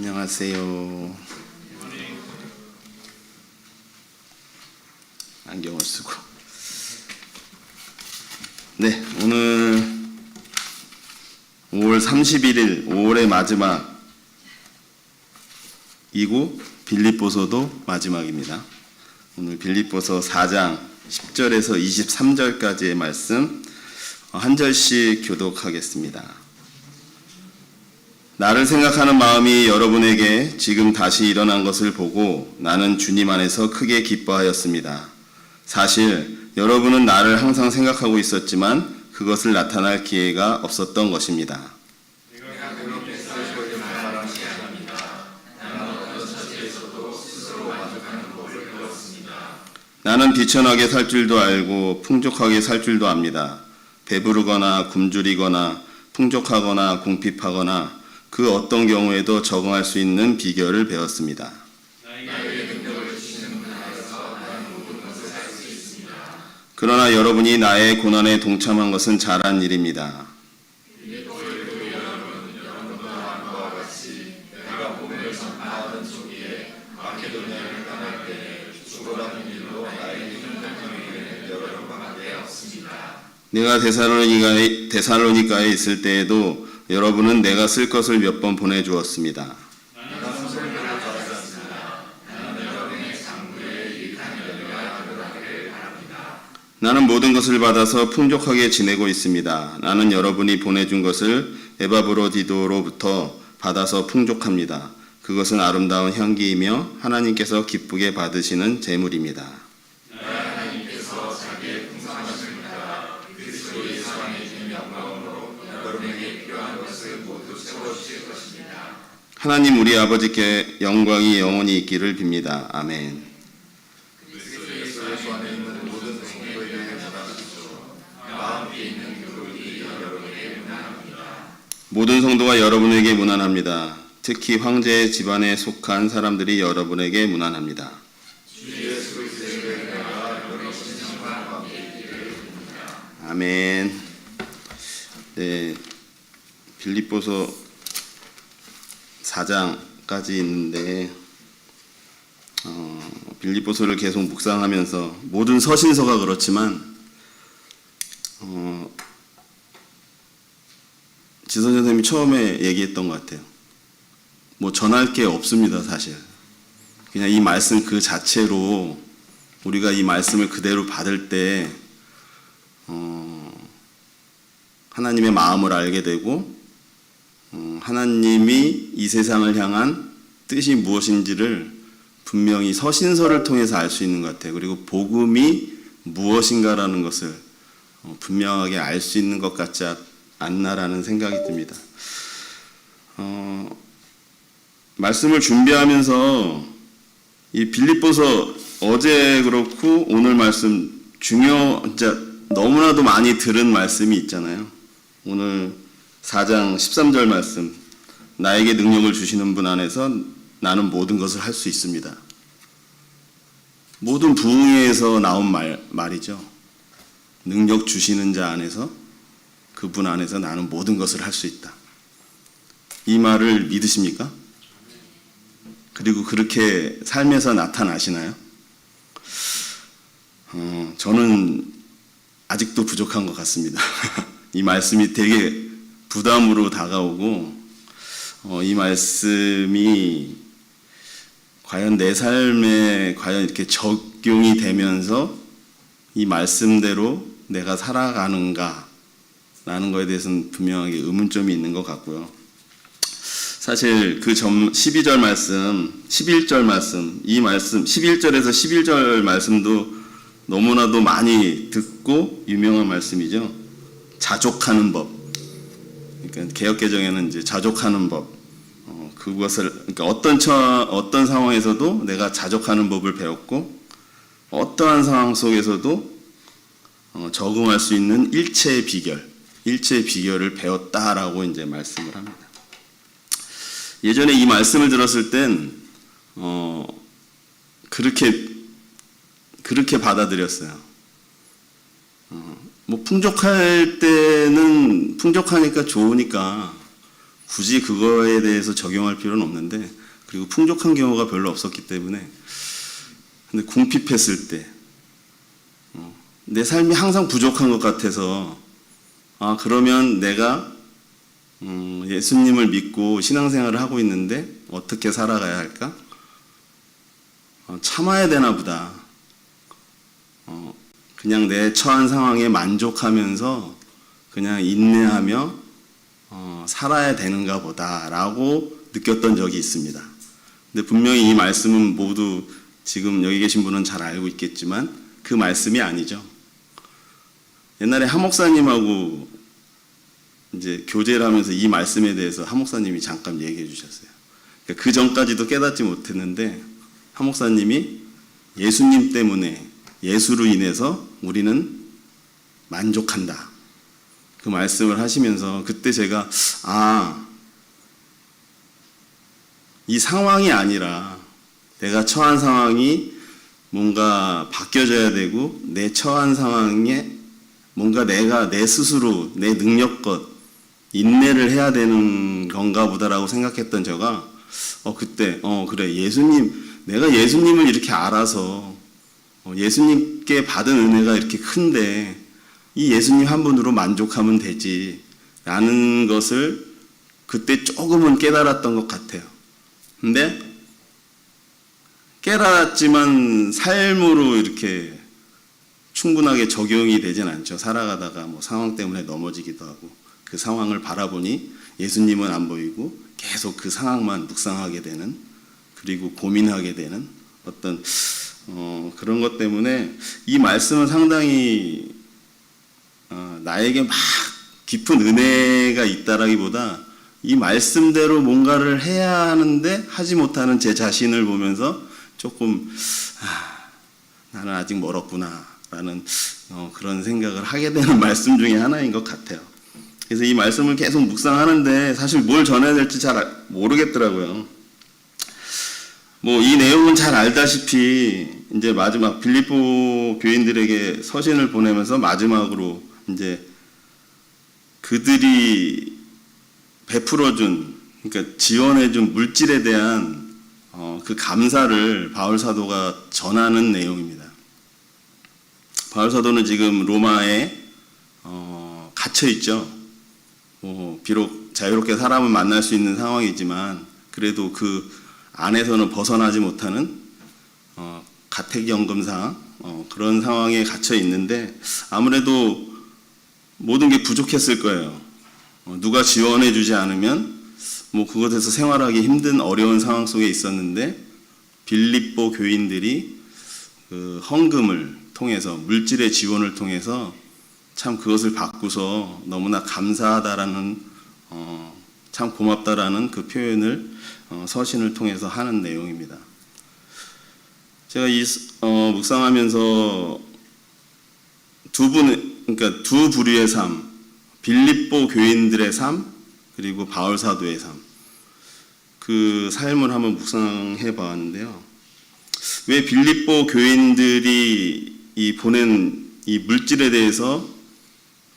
안녕하세요. 안경을 쓰고. 네, 오늘 5월 31일, 5월의 마지막 이고 빌립보서도 마지막입니다. 오늘 빌립보서 4장 10절에서 23절까지의 말씀 한 절씩 교독하겠습니다. 나를 생각하는 마음이 여러분에게 지금 다시 일어난 것을 보고 나는 주님 안에서 크게 기뻐하였습니다. 사실 여러분은 나를 항상 생각하고 있었지만 그것을 나타날 기회가 없었던 것입니다. 나는 비천하게 살 줄도 알고 풍족하게 살 줄도 압니다. 배부르거나 굶주리거나 풍족하거나 궁핍하거나 그 어떤 경우에도 적응할 수 있는 비결을 배웠습니다. 그러나 여러분이 나의 고난에 동참한 것은 잘한 일입니다. 내가 데살로니가에 있을 때에도 여러분은 내가 쓸 것을 몇 번 보내주었습니다. 나는 모든 것을 받아서 풍족하게 지내고 있습니다. 나는 여러분이 보내준 것을 에바브로디도로부터 받아서 풍족합니다. 그것은 아름다운 향기이며 하나님께서 기쁘게 받으시는 제물입니다. 하나님 우리 아버지께 영광이 영원히 있기를 빕니다. 아멘. 모든 성도가 여러분에게 무난합니다. 특히 황제의 집안에 속한 사람들이 여러분에게 무난합니다. 아멘. 네, 빌립보서 4장까지 있는데 어, 빌립보서를 계속 묵상하면서 모든 서신서가 그렇지만 어, 지선 선생님이 처음에 얘기했던 것 같아요. 뭐 전할 게 없습니다, 사실. 그냥 이 말씀 그 자체로 우리가 이 말씀을 그대로 받을 때 어, 하나님의 마음을 알게 되고 어, 하나님이 이 세상을 향한 뜻이 무엇인지를 분명히 서신서를 통해서 알 수 있는 것 같아요. 그리고 복음이 무엇인가라는 것을 어, 분명하게 알 수 있는 것 같지 않나라는 생각이 듭니다. 어, 말씀을 준비하면서 이 빌립보서 어제 그렇고 오늘 말씀 중요 진짜 너무나도 많이 들은 말씀이 있잖아요. 오늘 4장 13절 말씀. 나에게 능력을 주시는 분 안에서 나는 모든 것을 할 수 있습니다. 모든 부흥회에서 나온 말, 말이죠. 능력 주시는 자 안에서 그분 안에서 나는 모든 것을 할 수 있다. 이 말을 믿으십니까? 그리고 그렇게 삶에서 나타나시나요? 어, 저는 아직도 부족한 것 같습니다. 이 말씀이 되게 부담으로 다가오고 어, 이 말씀이 과연 내 삶에 과연 이렇게 적용이 되면서 이 말씀대로 내가 살아가는가 라는 거에 대해서는 분명하게 의문점이 있는 것 같고요. 사실 그 점 12절 말씀, 11절 말씀, 이 말씀 11절에서 11절 말씀도 너무나도 많이 듣고 유명한 말씀이죠. 자족하는 법. 그러니까 개혁 개정에는 이제 자족하는 법. 어, 그것을 그러니까 어떤 처, 어떤 상황에서도 내가 자족하는 법을 배웠고 어떠한 상황 속에서도 어, 적응할 수 있는 일체의 비결, 일체의 비결을 배웠다라고 이제 말씀을 합니다. 예전에 이 말씀을 들었을 땐 어, 그렇게 그렇게 받아들였어요. 어, 뭐 풍족할 때는 풍족하니까 좋으니까 굳이 그거에 대해서 적용할 필요는 없는데 그리고 풍족한 경우가 별로 없었기 때문에 근데 궁핍했을 때 어, 내 삶이 항상 부족한 것 같아서 아 그러면 내가 음, 예수님을 믿고 신앙생활을 하고 있는데 어떻게 살아가야 할까? 어, 참아야 되나 보다. 어, 그냥 내 처한 상황에 만족하면서 그냥 인내하며 어, 살아야 되는가 보다라고 느꼈던 적이 있습니다. 근데 분명히 이 말씀은 모두 지금 여기 계신 분은 잘 알고 있겠지만 그 말씀이 아니죠. 옛날에 하 목사님하고 이제 교제를 하면서 이 말씀에 대해서 하 목사님이 잠깐 얘기해 주셨어요. 그러니까 그 전까지도 깨닫지 못했는데 하 목사님이 예수님 때문에 예수로 인해서 우리는 만족한다. 그 말씀을 하시면서 그때 제가 아, 이 상황이 아니라 내가 처한 상황이 뭔가 바뀌어져야 되고 내 처한 상황에 뭔가 내가 내 스스로 내 능력껏 인내를 해야 되는 건가 보다라고 생각했던 제가 어 그때 어 그래 예수님 내가 예수님을 이렇게 알아서 어, 예수님께 받은 은혜가 이렇게 큰데 이 예수님 한 분으로 만족하면 되지 라는 것을 그때 조금은 깨달았던 것 같아요. 근데 깨달았지만 삶으로 이렇게 충분하게 적용이 되진 않죠. 살아가다가 뭐 상황 때문에 넘어지기도 하고 그 상황을 바라보니 예수님은 안 보이고 계속 그 상황만 묵상하게 되는 그리고 고민하게 되는 어떤 어, 그런 것 때문에 이 말씀은 상당히 어, 나에게 막 깊은 은혜가 있다라기보다 이 말씀대로 뭔가를 해야 하는데 하지 못하는 제 자신을 보면서 조금 아, 나는 아직 멀었구나라는 어, 그런 생각을 하게 되는 말씀 중에 하나인 것 같아요. 그래서 이 말씀을 계속 묵상하는데 사실 뭘 전해야 될지 잘 알- 모르겠더라고요. 뭐 이 내용은 잘 알다시피 이제 마지막 빌립보 교인들에게 서신을 보내면서 마지막으로 이제 그들이 베풀어준 그러니까 지원해준 물질에 대한 어, 그 감사를 바울 사도가 전하는 내용입니다. 바울 사도는 지금 로마에 어, 갇혀 있죠. 뭐 비록 자유롭게 사람을 만날 수 있는 상황이지만 그래도 그 안에서는 벗어나지 못하는 어, 가택연금상 어, 그런 상황에 갇혀 있는데 아무래도 모든 게 부족했을 거예요. 어, 누가 지원해 주지 않으면 뭐 그것에서 생활하기 힘든 어려운 상황 속에 있었는데 빌립보 교인들이 그 헌금을 통해서 물질의 지원을 통해서 참 그것을 받고서 너무나 감사하다라는 어, 참 고맙다라는 그 표현을 어, 서신을 통해서 하는 내용입니다. 제가 이 어, 묵상하면서 두 분, 그러니까 두 부류의 삶, 빌립보 교인들의 삶, 그리고 바울 사도의 삶, 그 삶을 한번 묵상해 봤는데요. 왜 빌립보 교인들이 이 보낸 이 물질에 대해서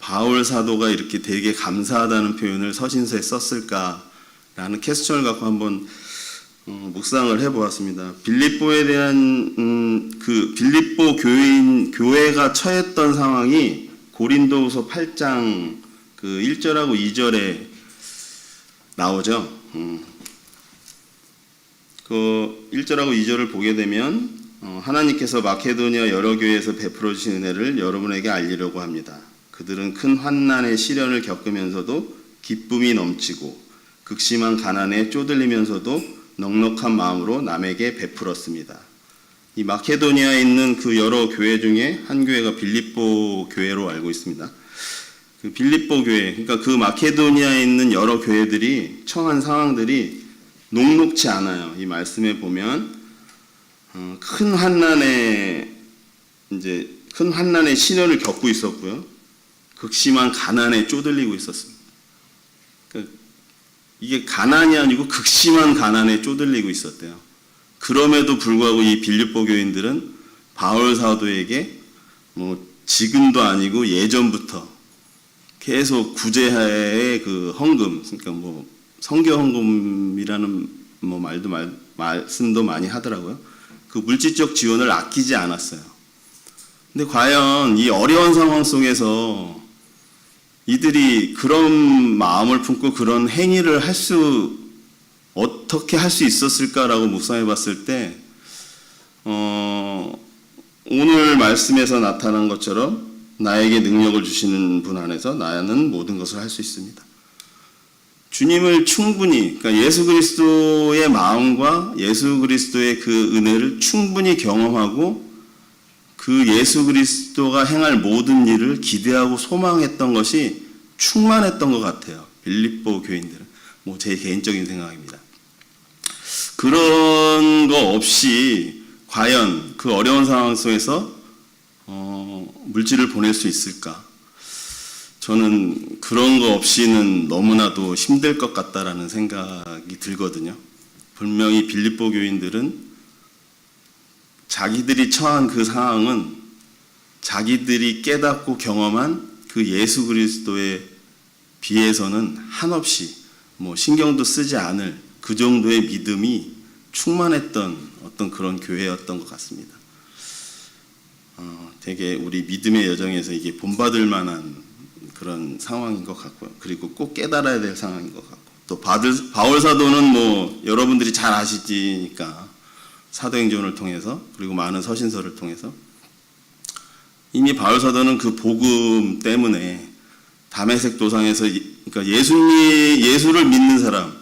바울 사도가 이렇게 되게 감사하다는 표현을 서신서에 썼을까라는 퀘스천을 갖고 한번 어, 묵상을 해보았습니다. 빌립보에 대한 음, 그 빌립보 교인 교회가 처했던 상황이 고린도후서 8장 그 1절하고 2절에 나오죠. 음. 그 1절하고 2절을 보게 되면 어, 하나님께서 마케도니아 여러 교회에서 베풀어 주신 은혜를 여러분에게 알리려고 합니다. 그들은 큰 환난의 시련을 겪으면서도 기쁨이 넘치고 극심한 가난에 쪼들리면서도 넉넉한 마음으로 남에게 베풀었습니다. 이 마케도니아에 있는 그 여러 교회 중에 한 교회가 빌립보 교회로 알고 있습니다. 그 빌립보 교회, 그러니까 그 마케도니아에 있는 여러 교회들이 처한 상황들이 녹록치 않아요. 이 말씀에 보면 어, 큰 환난에 이제 큰 환난의 시련을 겪고 있었고요. 극심한 가난에 쪼들리고 있었습니다. 그러니까 이게 가난이 아니고 극심한 가난에 쪼들리고 있었대요. 그럼에도 불구하고 이 빌립보 교인들은 바울 사도에게 뭐 지금도 아니고 예전부터 계속 구제하에 그 헌금, 그러니까 뭐 성교 헌금이라는 뭐 말도 말, 말씀도 많이 하더라고요. 그 물질적 지원을 아끼지 않았어요. 근데 과연 이 어려운 상황 속에서 이들이 그런 마음을 품고 그런 행위를 할 수 어떻게 할 수 있었을까라고 묵상해 봤을 때 어, 오늘 말씀에서 나타난 것처럼 나에게 능력을 주시는 분 안에서 나는 모든 것을 할 수 있습니다. 주님을 충분히 그러니까 예수 그리스도의 마음과 예수 그리스도의 그 은혜를 충분히 경험하고 그 예수 그리스도가 행할 모든 일을 기대하고 소망했던 것이 충만했던 것 같아요. 빌립보 교인들은 뭐 제 개인적인 생각입니다. 그런 거 없이 과연 그 어려운 상황 속에서 어, 물질을 보낼 수 있을까? 저는 그런 거 없이는 너무나도 힘들 것 같다라는 생각이 들거든요. 분명히 빌립보 교인들은 자기들이 처한 그 상황은 자기들이 깨닫고 경험한 그 예수 그리스도에 비해서는 한없이 뭐 신경도 쓰지 않을 그 정도의 믿음이 충만했던 어떤 그런 교회였던 것 같습니다. 어, 되게 우리 믿음의 여정에서 이게 본받을 만한 그런 상황인 것 같고요. 그리고 꼭 깨달아야 될 상황인 것 같고 또 바들, 바울 사도는 뭐 여러분들이 잘 아시지니까 사도행전을 통해서 그리고 많은 서신서를 통해서 이미 바울 사도는 그 복음 때문에 담에색 도상에서 이- 그러니까 예수님 예수를 믿는 사람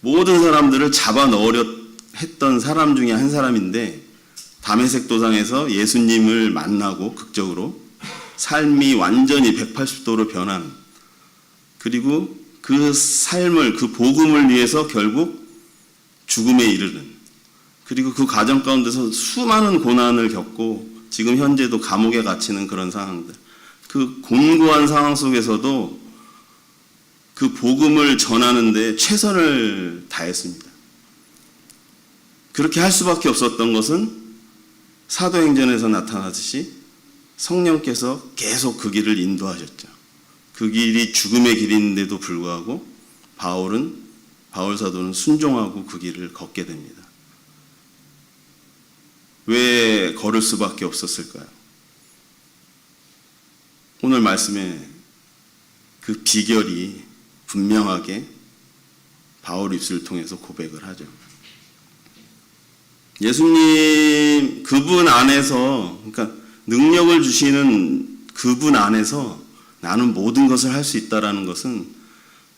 모든 사람들을 잡아 넣으려 했던 사람 중에 한 사람인데 담에색 도상에서 예수님을 만나고 극적으로 삶이 완전히 180도로 변한 그리고 그 삶을 그 복음을 위해서 결국 죽음에 이르는 그리고 그 과정 가운데서 수많은 고난을 겪고 지금 현재도 감옥에 갇히는 그런 상황들 그 곤고한 상황 속에서도 그 복음을 전하는데 최선을 다했습니다. 그렇게 할 수밖에 없었던 것은 사도행전에서 나타나듯이 성령께서 계속 그 길을 인도하셨죠. 그 길이 죽음의 길인데도 불구하고 바울은 바울 사도는 순종하고 그 길을 걷게 됩니다. 왜 걸을 수밖에 없었을까요? 오늘 말씀에 그 비결이 분명하게 바울 입술을 통해서 고백을 하죠. 예수님 그분 안에서 그러니까 능력을 주시는 그분 안에서 나는 모든 것을 할 수 있다라는 것은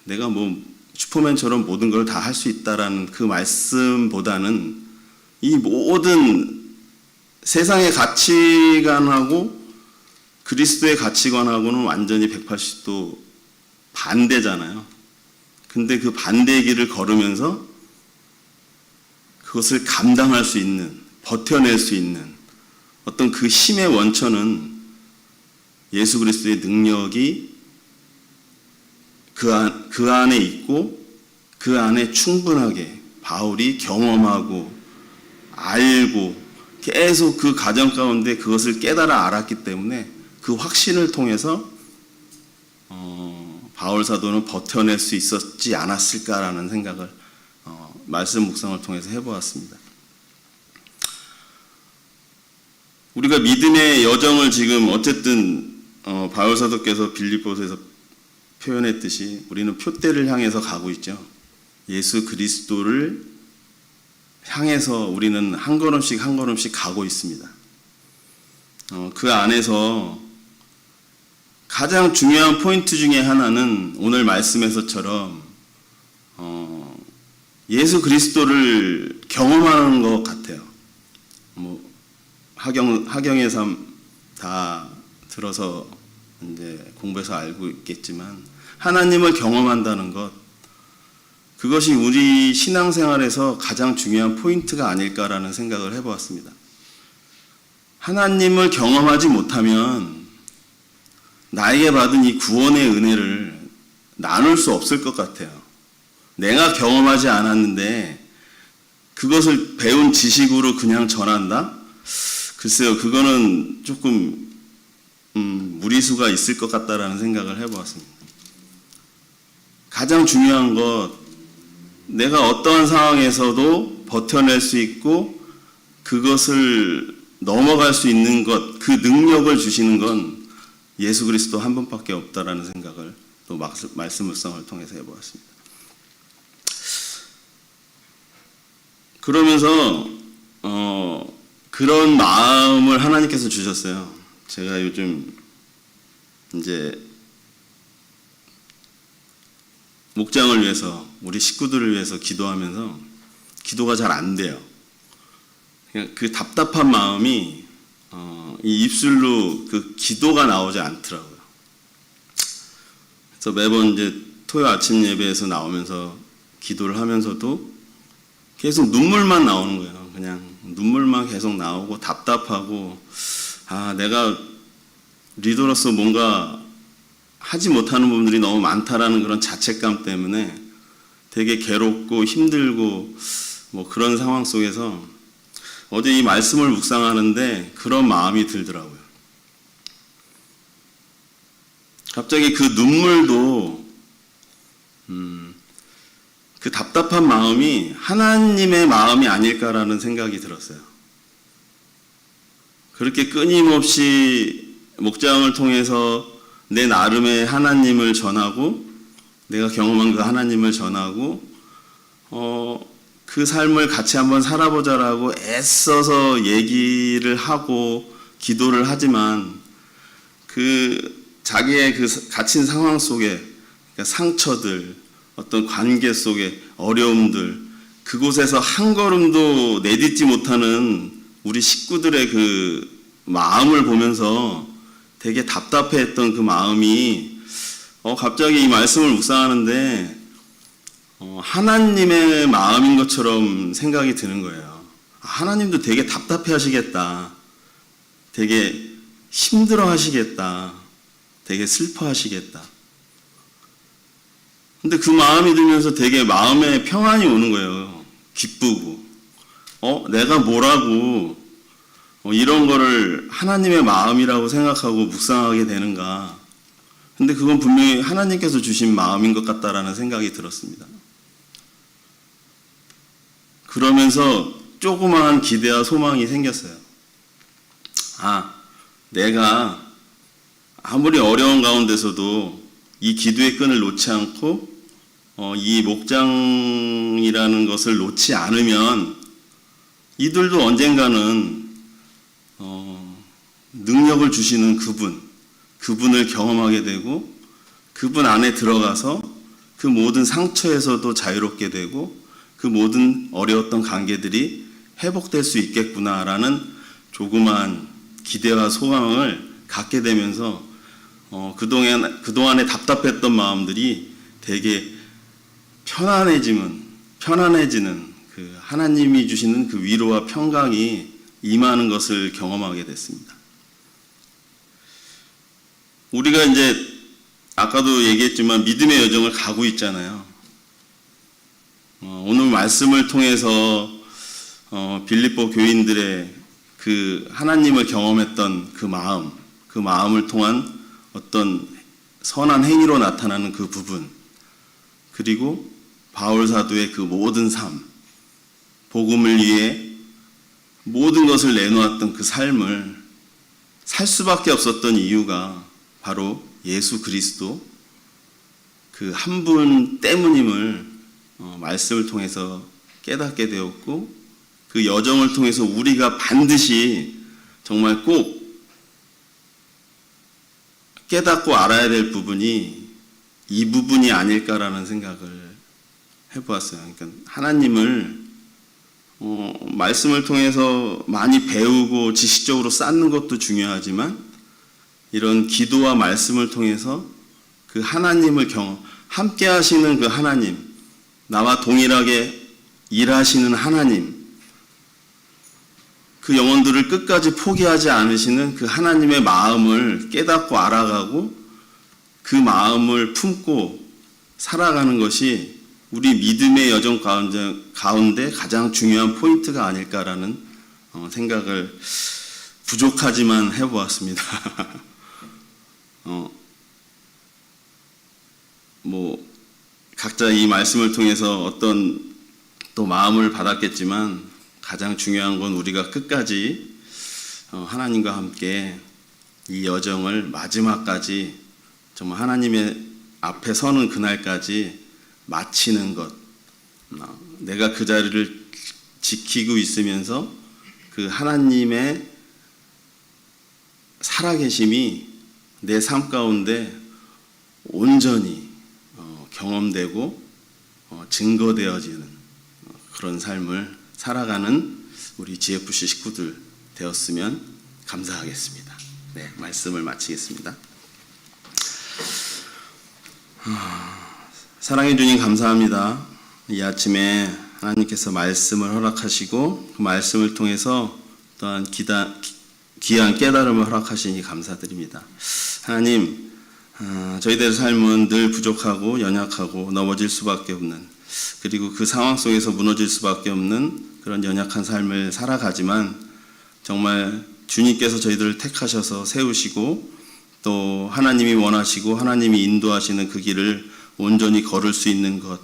내가 뭐 슈퍼맨처럼 모든 걸 다 할 수 있다라는 그 말씀보다는 이 모든 세상의 가치관하고 그리스도의 가치관하고는 완전히 180도 반대잖아요. 근데 그 반대의 길을 걸으면서 그것을 감당할 수 있는, 버텨낼 수 있는 어떤 그 힘의 원천은 예수 그리스도의 능력이 그, 안, 그 안에 있고 그 안에 충분하게 바울이 경험하고 알고 계속 그 과정 가운데 그것을 깨달아 알았기 때문에 그 확신을 통해서 어, 바울 사도는 버텨낼 수 있었지 않았을까라는 생각을 어, 말씀 묵상을 통해서 해보았습니다. 우리가 믿음의 여정을 지금 어쨌든 어, 바울 사도께서 빌립보서에서 표현했듯이 우리는 표대를 향해서 가고 있죠. 예수 그리스도를 향해서 우리는 한 걸음씩 한 걸음씩 가고 있습니다. 어, 그 안에서 가장 중요한 포인트 중에 하나는 오늘 말씀에서처럼 어, 예수 그리스도를 경험하는 것 같아요. 뭐 하경 하경의 삶다 들어서 이제 공부해서 알고 있겠지만 하나님을 경험한다는 것 그것이 우리 신앙생활에서 가장 중요한 포인트가 아닐까라는 생각을 해보았습니다. 하나님을 경험하지 못하면 나에게 받은 이 구원의 은혜를 나눌 수 없을 것 같아요. 내가 경험하지 않았는데 그것을 배운 지식으로 그냥 전한다? 글쎄요, 그거는 조금 음, 무리수가 있을 것 같다라는 생각을 해보았습니다. 가장 중요한 것, 내가 어떠한 상황에서도 버텨낼 수 있고 그것을 넘어갈 수 있는 것, 그 능력을 주시는 건 예수 그리스도 한 분밖에 없다라는 생각을 또 막- 말씀 묵상을 통해서 해보았습니다. 그러면서 어, 그런 마음을 하나님께서 주셨어요. 제가 요즘 이제 목장을 위해서 우리 식구들을 위해서 기도하면서 기도가 잘 안 돼요. 그 답답한 마음이 어, 이 입술로 그 기도가 나오지 않더라고요. 그래서 매번 이제 토요 아침 예배에서 나오면서 기도를 하면서도 계속 눈물만 나오는 거예요. 그냥 눈물만 계속 나오고 답답하고 아 내가 리더로서 뭔가 하지 못하는 부분들이 너무 많다라는 그런 자책감 때문에 되게 괴롭고 힘들고 뭐 그런 상황 속에서 어제 이 말씀을 묵상하는데 그런 마음이 들더라고요. 갑자기 그 눈물도 음, 그 답답한 마음이 하나님의 마음이 아닐까라는 생각이 들었어요. 그렇게 끊임없이 목장을 통해서 내 나름의 하나님을 전하고 내가 경험한 그 하나님을 전하고 어, 그 삶을 같이 한번 살아보자라고 애써서 얘기를 하고 기도를 하지만 그 자기의 그 갇힌 상황 속에 그러니까 상처들 어떤 관계 속에 어려움들 그곳에서 한 걸음도 내딛지 못하는 우리 식구들의 그 마음을 보면서 되게 답답해했던 그 마음이 어 갑자기 이 말씀을 묵상하는데 어, 하나님의 마음인 것처럼 생각이 드는 거예요. 아, 하나님도 되게 답답해 하시겠다. 되게 힘들어 하시겠다. 되게 슬퍼 하시겠다. 근데 그 마음이 들면서 되게 마음에 평안이 오는 거예요. 기쁘고. 어, 내가 뭐라고 어, 이런 거를 하나님의 마음이라고 생각하고 묵상하게 되는가. 근데 그건 분명히 하나님께서 주신 마음인 것 같다라는 생각이 들었습니다. 그러면서 조그마한 기대와 소망이 생겼어요. 아, 내가 아무리 어려운 가운데서도 이 기도의 끈을 놓지 않고 어, 이 목장이라는 것을 놓지 않으면 이들도 언젠가는 어, 능력을 주시는 그분, 그분을 경험하게 되고 그분 안에 들어가서 그 모든 상처에서도 자유롭게 되고 그 모든 어려웠던 관계들이 회복될 수 있겠구나라는 조그만 기대와 소망을 갖게 되면서 어, 그동안, 그동안에 답답했던 마음들이 되게 편안해지는, 편안해지는 그 하나님이 주시는 그 위로와 평강이 임하는 것을 경험하게 됐습니다. 우리가 이제 아까도 얘기했지만 믿음의 여정을 가고 있잖아요. 어, 오늘 말씀을 통해서 어, 빌립보 교인들의 그 하나님을 경험했던 그 마음, 그 마음을 통한 어떤 선한 행위로 나타나는 그 부분, 그리고 바울 사도의 그 모든 삶, 복음을 위해 모든 것을 내놓았던 그 삶을 살 수밖에 없었던 이유가 바로 예수 그리스도 그 한 분 때문임을 어, 말씀을 통해서 깨닫게 되었고 그 여정을 통해서 우리가 반드시 정말 꼭 깨닫고 알아야 될 부분이 이 부분이 아닐까라는 생각을 해보았어요. 그러니까 하나님을 어, 말씀을 통해서 많이 배우고 지식적으로 쌓는 것도 중요하지만 이런 기도와 말씀을 통해서 그 하나님을 경험, 함께 하시는 그 하나님, 나와 동일하게 일하시는 하나님, 그 영혼들을 끝까지 포기하지 않으시는 그 하나님의 마음을 깨닫고 알아가고 그 마음을 품고 살아가는 것이 우리 믿음의 여정 가운데, 가장 중요한 포인트가 아닐까라는 어, 생각을 부족하지만 해보았습니다. 어, 뭐 각자 이 말씀을 통해서 어떤 또 마음을 받았겠지만 가장 중요한 건 우리가 끝까지 어, 하나님과 함께 이 여정을 마지막까지 정말 하나님의 앞에 서는 그날까지 마치는 것. 어, 내가 그 자리를 지키고 있으면서 그 하나님의 살아계심이 내 삶 가운데 온전히 어, 경험되고 어, 증거되어지는 어, 그런 삶을 살아가는 우리 GFC 식구들 되었으면 감사하겠습니다. 네, 말씀을 마치겠습니다. 사랑해 주님 감사합니다. 이 아침에 하나님께서 말씀을 허락하시고 그 말씀을 통해서 또한 기다, 귀한 깨달음을 허락하시니 감사드립니다. 하나님, 아, 저희들의 삶은 늘 부족하고 연약하고 넘어질 수밖에 없는 그리고 그 상황 속에서 무너질 수밖에 없는 그런 연약한 삶을 살아가지만 정말 주님께서 저희들을 택하셔서 세우시고 또 하나님이 원하시고 하나님이 인도하시는 그 길을 온전히 걸을 수 있는 것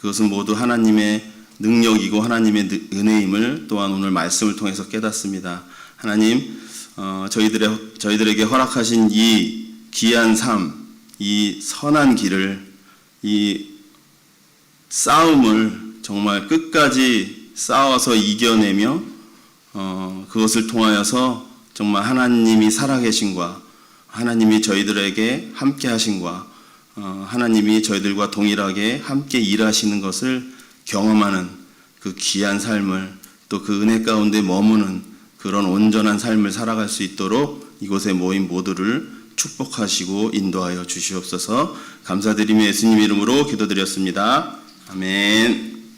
그것은 모두 하나님의 능력이고 하나님의 느- 은혜임을 또한 오늘 말씀을 통해서 깨닫습니다. 하나님 어, 저희들의 저희들에게 허락하신 이 귀한 삶, 이 선한 길을 이 싸움을 정말 끝까지 싸워서 이겨내며 어, 그것을 통하여서 정말 하나님이 살아계신과 하나님이 저희들에게 함께 하신과 어, 하나님이 저희들과 동일하게 함께 일하시는 것을 경험하는 그 귀한 삶을 또 그 은혜 가운데 머무는 그런 온전한 삶을 살아갈 수 있도록 이곳에 모인 모두를 축복하시고 인도하여 주시옵소서 감사드리며 예수님 이름으로 기도드렸습니다. 아멘.